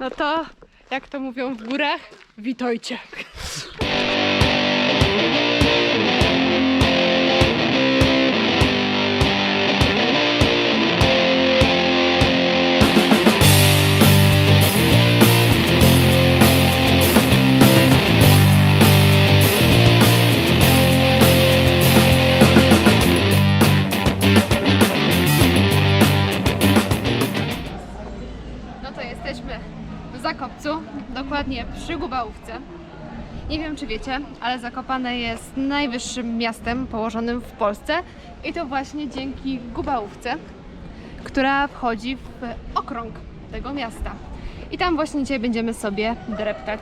No to, jak to mówią w górach, witajcie. Dokładnie przy Gubałówce. Nie wiem czy wiecie, ale Zakopane jest najwyższym miastem położonym w Polsce i to właśnie dzięki Gubałówce, która wchodzi w okrąg tego miasta. I tam właśnie dzisiaj będziemy sobie dreptać.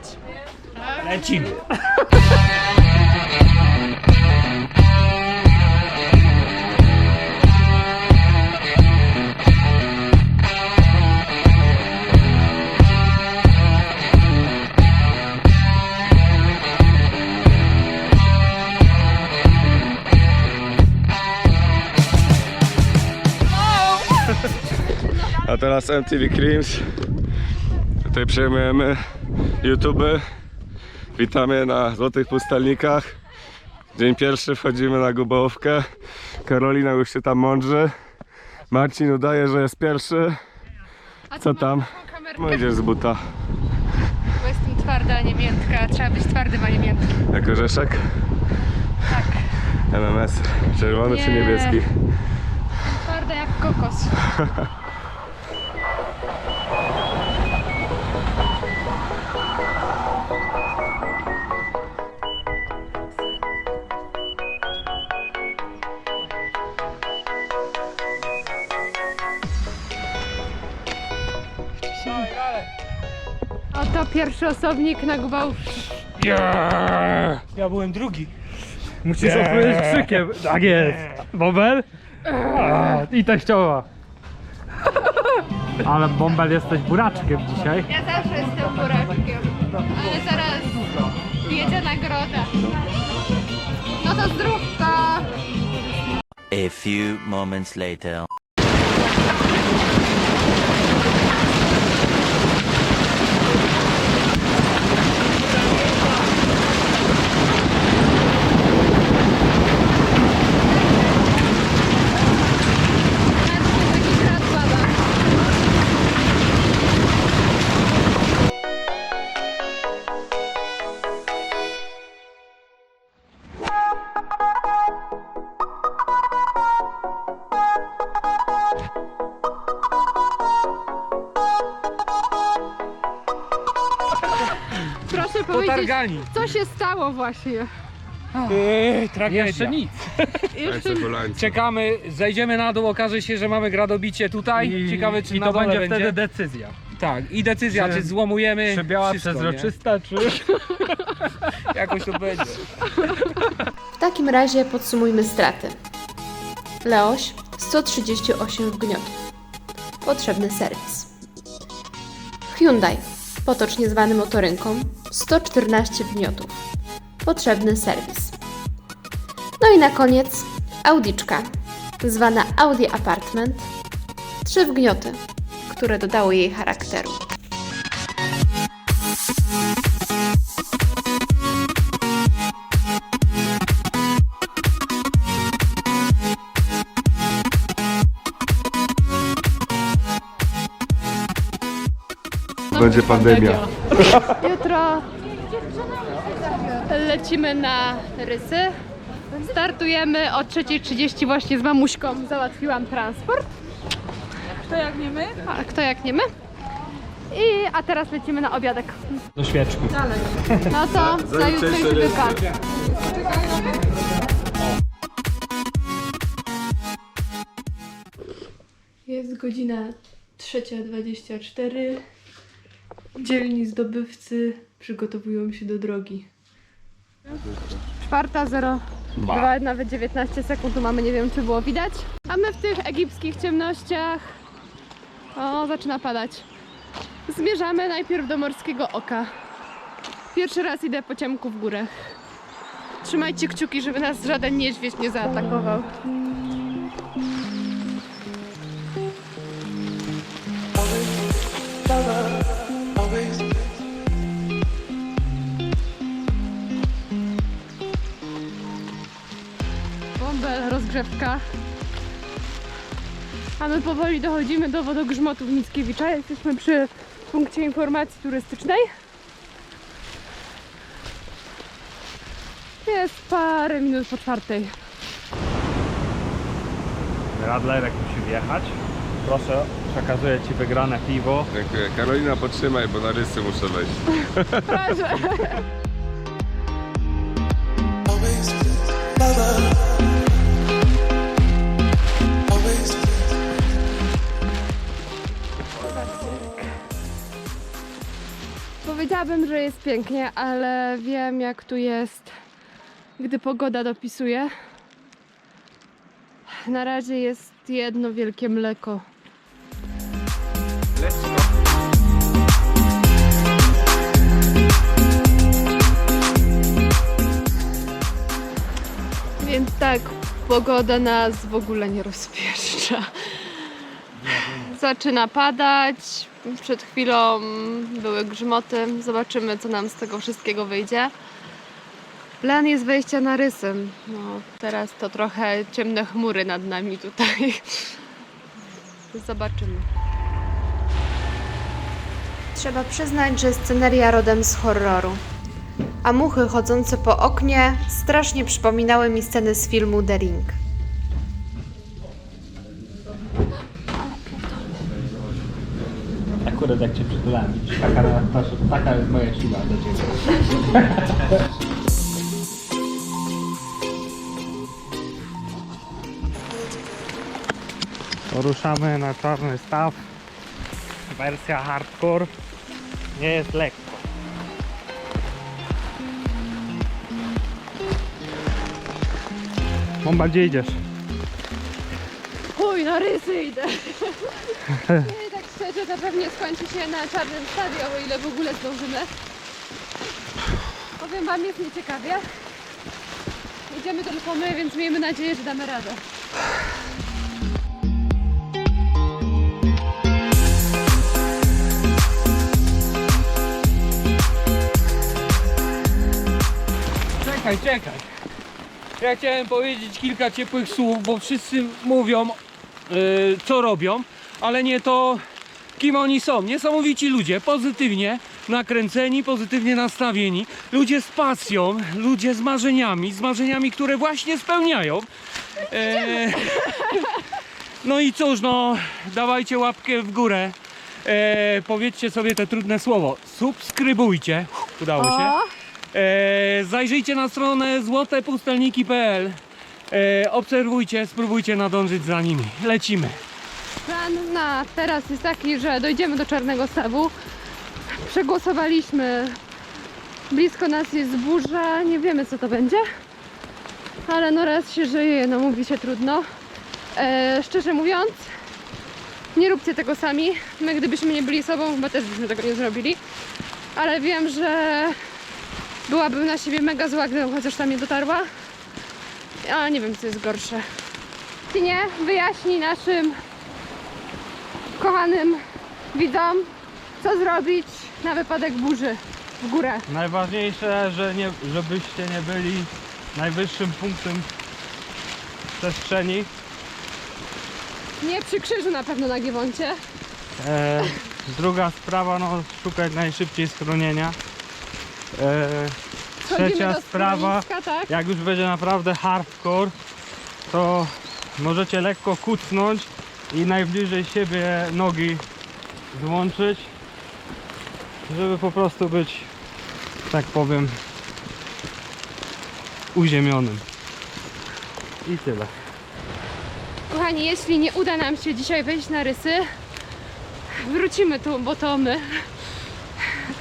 Lecimy. teraz MTV Creams. Tutaj przejmujemy YouTube. Witamy na Złotych Pustelnikach. Dzień pierwszy wchodzimy na Gubałówkę. Karolina już się tam mądrzy. Marcin udaje, że jest pierwszy. Co tam? No idziesz z buta. Bo jestem twarda, a nie miętka. Trzeba być twardym, a nie miętkim. Jak orzeszek? Tak. MMS. Czerwony czy Nie. niebieski? Twarda jak kokos. Oto pierwszy osobnik na Gubałówce. Ja byłem drugi. Musisz odpowiedzieć krzykiem. Tak jest. Bobel? A, I teściowa. Ale Bąbel jesteś buraczkiem dzisiaj. Ja zawsze jestem buraczkiem, ale zaraz jedzie nagroda. No to zdrówka! A few moments later. Co się stało właśnie? Eee, tragedia. Jeszcze nic. Jeszcze Czekamy, zejdziemy na dół, okaże się, że mamy gradobicie tutaj. I, Ciekawe czy i na to dole będzie będzie. wtedy decyzja. Tak, i decyzja, Czy- czy, złomujemy. Czy biała wszystko, przezroczysta, czy... Nie? Jakoś to będzie. W takim razie podsumujmy straty. Leoś 138 wgniotów. Potrzebny serwis. Hyundai, potocznie zwany motorynką, 114 wgniotów. Potrzebny serwis. No i na koniec Audiczka, zwana Audi Apartment, 3 wgnioty, które dodały jej charakteru. Będzie pandemia. Jutro lecimy na rysy. Startujemy o 3.30 właśnie z mamuśką. Załatwiłam transport. Kto jak nie my? A, kto jak nie my. I, a teraz lecimy na obiadek. Do świeczki. No to za jutrzejszy wypad. Jest godzina 3.24. Dzielni zdobywcy przygotowują się do drogi. Czwarta, zero, dwa, nawet 19 sekund, tu mamy, nie wiem czy było widać. A my w tych egipskich ciemnościach, o zaczyna padać, zmierzamy najpierw do Morskiego Oka. Pierwszy raz idę po ciemku w górach. Trzymajcie kciuki, żeby nas żaden niedźwiedź nie zaatakował. Rozgrzewka. A my powoli dochodzimy do wodogrzmotów Mickiewicza. Jesteśmy przy punkcie informacji turystycznej. Jest parę minut po czwartej. Radlerek musi wjechać. Proszę, przekazuję Ci wygrane piwo. Dziękuję. Karolina, potrzymaj, bo na rysy muszę wejść. Proszę. Powiedziałabym, że jest pięknie, ale wiem jak tu jest, gdy pogoda dopisuje. Na razie jest jedno wielkie mleko. Więc tak, pogoda nas w ogóle nie rozpieszcza. Zaczyna padać. Przed chwilą były grzmoty. Zobaczymy, co nam z tego wszystkiego wyjdzie. Plan jest wejścia na rysy. No, teraz to trochę ciemne chmury nad nami tutaj. Zobaczymy. Trzeba przyznać, że sceneria rodem z horroru. A muchy chodzące po oknie strasznie przypominały mi sceny z filmu The Ring. Akurat jak Cię przytulałem, widzisz, taka, taka jest moja siła do Ciebie. Ruszamy na czarny staw. Wersja hardcore. Nie jest lekko. Bomba, gdzie idziesz? Chuj, na rysy idę. Szczerze, to pewnie skończy się na czarnym stawie, o ile w ogóle zdążymy. Powiem wam, jest nieciekawie. Idziemy tylko my, więc miejmy nadzieję, że damy radę. Czekaj, czekaj. Ja chciałem powiedzieć kilka ciepłych słów, bo wszyscy mówią, yy, co robią, ale nie to, kim oni są. Niesamowici ludzie, pozytywnie nakręceni, pozytywnie nastawieni. Ludzie z pasją, ludzie z marzeniami, z marzeniami, które właśnie spełniają. E, no i cóż, no, dawajcie łapkę w górę. E, powiedzcie sobie te trudne słowo. Subskrybujcie. Udało się. E, zajrzyjcie na stronę złotepustelniki.pl e, Obserwujcie, spróbujcie nadążyć za nimi. Lecimy. Plan na teraz jest taki, że dojdziemy do Czarnego Stawu. Przegłosowaliśmy. Blisko nas jest burza, nie wiemy co to będzie. Ale no raz się żyje, no mówi się trudno. E, szczerze mówiąc, nie róbcie tego sami. My gdybyśmy nie byli sobą, chyba też byśmy tego nie zrobili. Ale wiem, że byłabym na siebie mega zła, gdybym chociaż tam nie dotarła. A nie wiem co jest gorsze. Ty nie wyjaśnij naszym kochanym widzom, co zrobić na wypadek burzy w górę. Najważniejsze, że nie, żebyście nie byli najwyższym punktem przestrzeni. Nie przy krzyżu na pewno na Giewoncie. E, druga sprawa, no szukać najszybciej schronienia. E, Schodzimy trzecia do sprawa, schroniska, tak? jak już będzie naprawdę hardcore, to możecie lekko kucnąć i najbliżej siebie nogi złączyć, żeby po prostu być, tak powiem, uziemionym. I tyle. Kochani, jeśli nie uda nam się dzisiaj wejść na rysy, wrócimy tu, bo to my.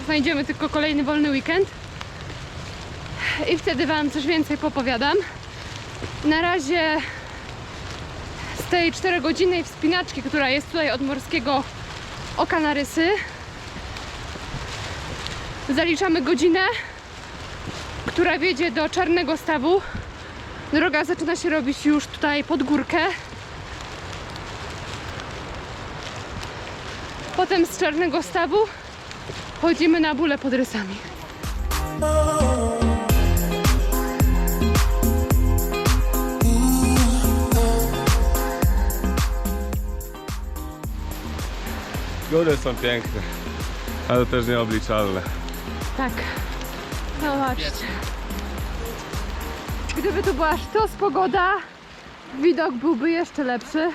Znajdziemy tylko kolejny wolny weekend. I wtedy Wam coś więcej popowiadam. Na razie tej 4-godzinnej wspinaczki, która jest tutaj od morskiego oka na rysy, zaliczamy godzinę, która wiedzie do Czarnego Stawu. Droga zaczyna się robić już tutaj pod górkę. Potem z Czarnego Stawu chodzimy na bóle pod rysami. Góry są piękne, ale też nieobliczalne. Tak. Zobaczcie. Gdyby tu była sztos pogoda, widok byłby jeszcze lepszy,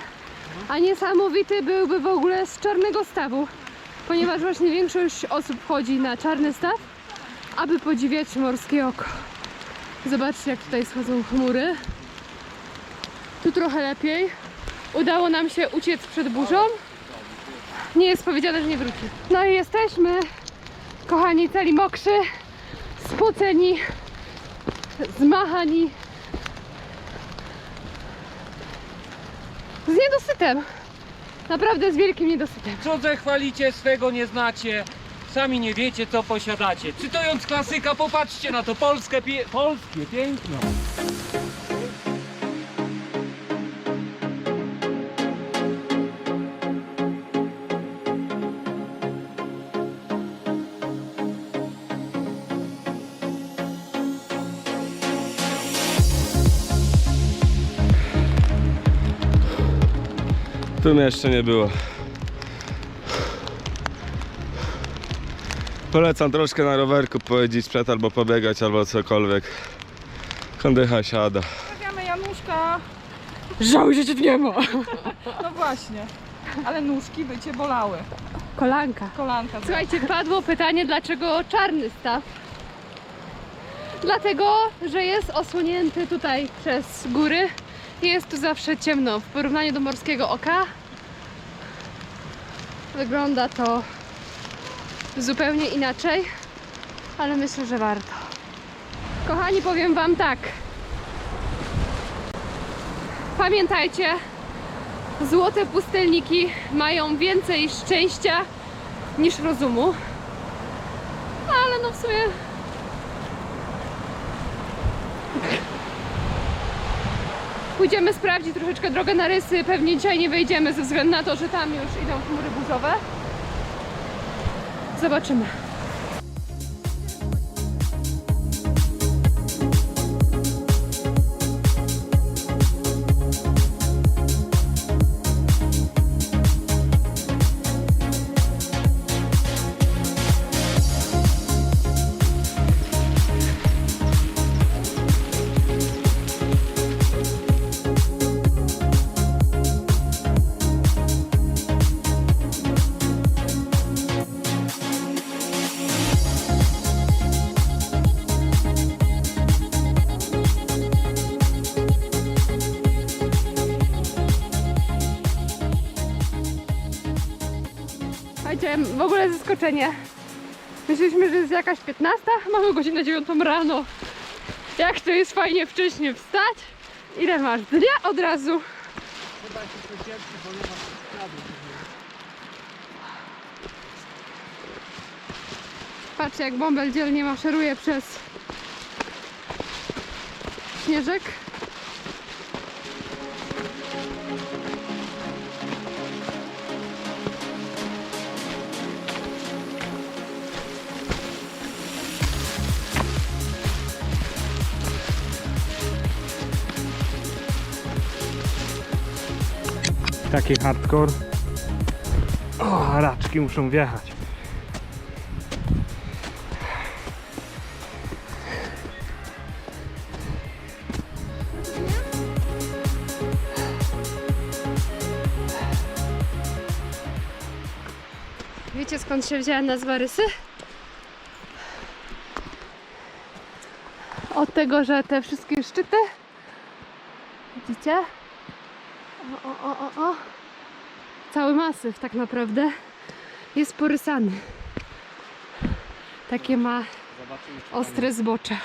a niesamowity byłby w ogóle z Czarnego Stawu, ponieważ właśnie większość osób chodzi na Czarny Staw, aby podziwiać morskie oko. Zobaczcie, jak tutaj schodzą chmury. Tu trochę lepiej. Udało nam się uciec przed burzą. Nie jest powiedziane, że nie wróci. No i jesteśmy kochani, cali mokrzy, spoceni, zmachani. Z niedosytem. Naprawdę z wielkim niedosytem. Cudze chwalicie, swego nie znacie, sami nie wiecie co posiadacie. Cytując klasyka, popatrzcie na to Polskę, pie... polskie piękno. Tu mnie jeszcze nie było. Polecam troszkę na rowerku pojeździć przed albo pobiegać albo cokolwiek. Kondycha siada. Stawiamy Januszka. Żałuj, że cię tu nie ma. No właśnie. Ale nóżki by cię bolały. Kolanka. Kolanka. Słuchajcie, padło pytanie, dlaczego czarny staw? Dlatego, że jest osłonięty tutaj przez góry i jest tu zawsze ciemno. W porównaniu do morskiego oka wygląda to zupełnie inaczej, ale myślę, że warto. Kochani, powiem Wam tak. Pamiętajcie, złote pustelniki mają więcej szczęścia niż rozumu. Ale no w sumie. Pójdziemy sprawdzić troszeczkę drogę na rysy. Pewnie dzisiaj nie wejdziemy ze względu na to, że tam już idą chmury burzowe. Zobaczymy. Zaskoczenie. Myśleliśmy, że jest jakaś 15, mamy godzinę 9 rano. Jak to jest fajnie wcześnie wstać. Ile masz dnia od razu? Patrzcie jak bąbel dzielnie maszeruje przez śnieżek. Taki hardcore. O, raczki muszą wjechać. Wiecie skąd się wzięła nazwa rysy? Od tego, że te wszystkie szczyty, widzicie? O, o, o, o, o. Cały masyw tak naprawdę jest porysany. Takie ma ostre zbocze.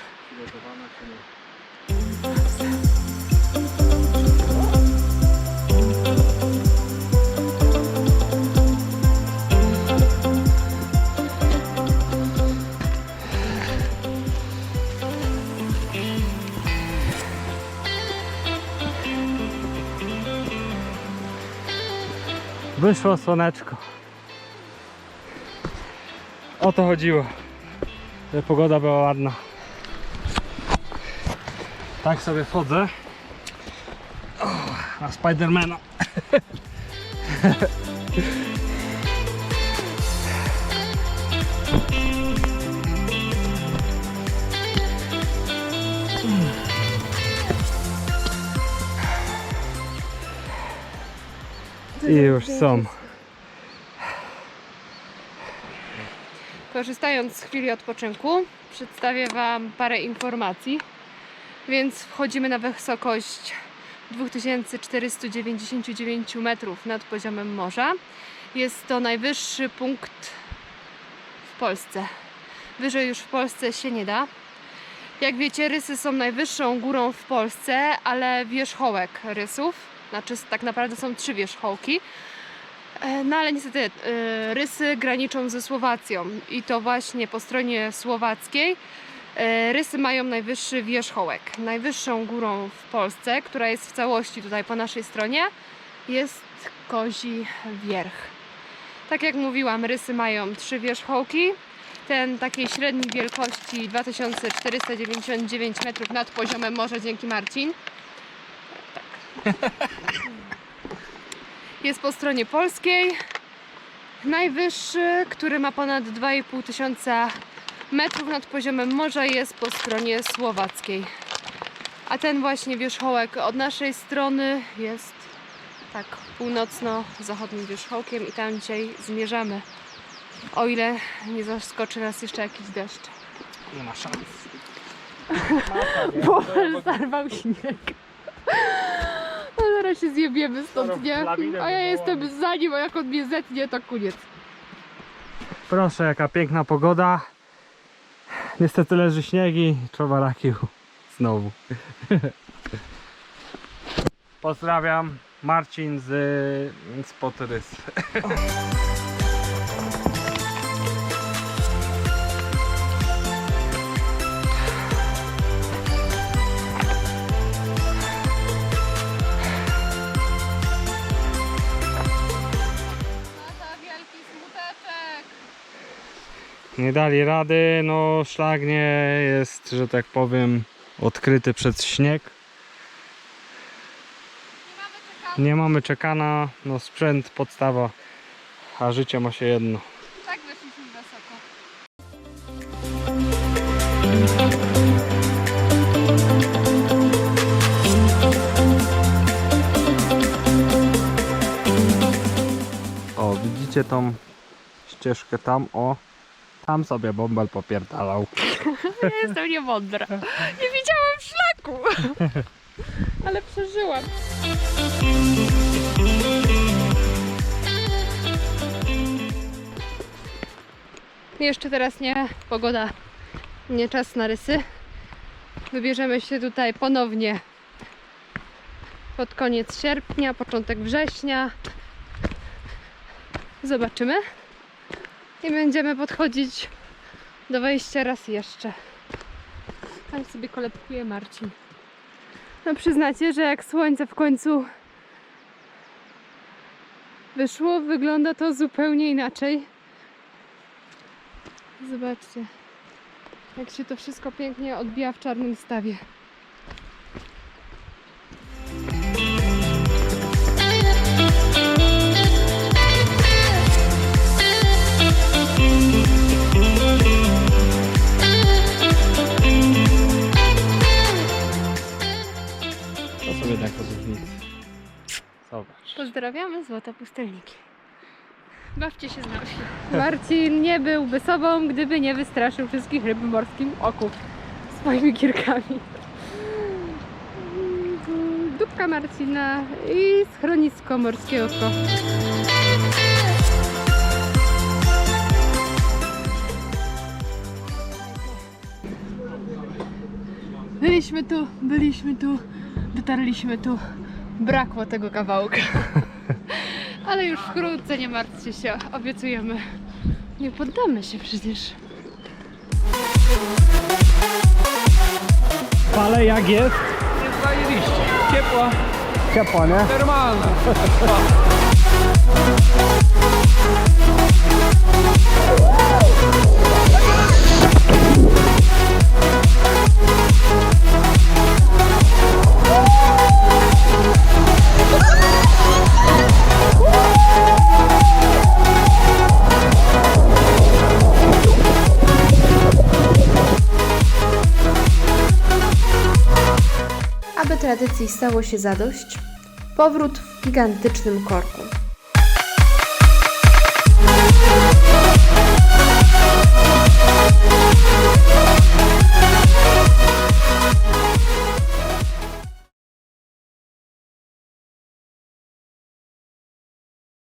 Wyszło słoneczko. O to chodziło. Pogoda była ładna. Tak sobie wchodzę. O, na Spidermana. I już są. Korzystając z chwili odpoczynku, przedstawię Wam parę informacji. Więc wchodzimy na wysokość 2499 metrów nad poziomem morza. Jest to najwyższy punkt w Polsce. Wyżej już w Polsce się nie da. Jak wiecie, rysy są najwyższą górą w Polsce, ale wierzchołek rysów, znaczy tak naprawdę są trzy wierzchołki, E, No ale niestety e, rysy graniczą ze Słowacją i to właśnie po stronie słowackiej e, rysy mają najwyższy wierzchołek. Najwyższą górą w Polsce, która jest w całości tutaj po naszej stronie, jest Kozi Wierch. Tak jak mówiłam, rysy mają trzy wierzchołki. Ten takiej średniej wielkości 2499 metrów nad poziomem morza, dzięki Marcin. jest po stronie polskiej. Najwyższy, który ma ponad 2,5 tysiąca metrów nad poziomem morza, jest po stronie słowackiej. A ten właśnie wierzchołek od naszej strony jest tak północno-zachodnim wierzchołkiem i tam dzisiaj zmierzamy. O ile nie zaskoczy nas jeszcze jakiś deszcz. Nie ma szans. Bo zarwał śnieg. Zaraz się zjebiemy stąd, nie? A ja jestem za nim, a jak on mnie zetnie, to koniec. Proszę, jaka piękna pogoda. Niestety leży śnieg i czołarakił znowu. Pozdrawiam. Marcin z, z Potrys. Nie dali rady, no szlak nie jest, że tak powiem, odkryty przez śnieg. Nie mamy czekana, no sprzęt, podstawa, a życie ma się jedno. Tak weszliśmy wysoko. O, widzicie tą ścieżkę tam, o, tam sobie bąbel popierdalał. Ja jestem niemądra. Nie widziałam szlaku. Ale przeżyłam. Jeszcze teraz nie, pogoda, nie czas na rysy. Wybierzemy się tutaj ponownie pod koniec sierpnia, początek września. Zobaczymy. I będziemy podchodzić do wejścia raz jeszcze. Tam sobie kolebkuje Marcin. No przyznacie, że jak słońce w końcu wyszło, wygląda to zupełnie inaczej. Zobaczcie, jak się to wszystko pięknie odbija w czarnym stawie. Pozdrawiamy Złote Pustelniki. Bawcie się z nami. Marcin nie byłby sobą, gdyby nie wystraszył wszystkich ryb w morskim oku swoimi kirkami. Dupka Marcina i schronisko morskie oko. Byliśmy tu, byliśmy tu, dotarliśmy tu. Brakło tego kawałka. Ale już wkrótce, nie martwcie się, obiecujemy. Nie poddamy się przecież. Ale jak jest? Jest zajebiście. Ciepła, Ciepło, nie? normalna. stało się zadość, powrót w gigantycznym korku.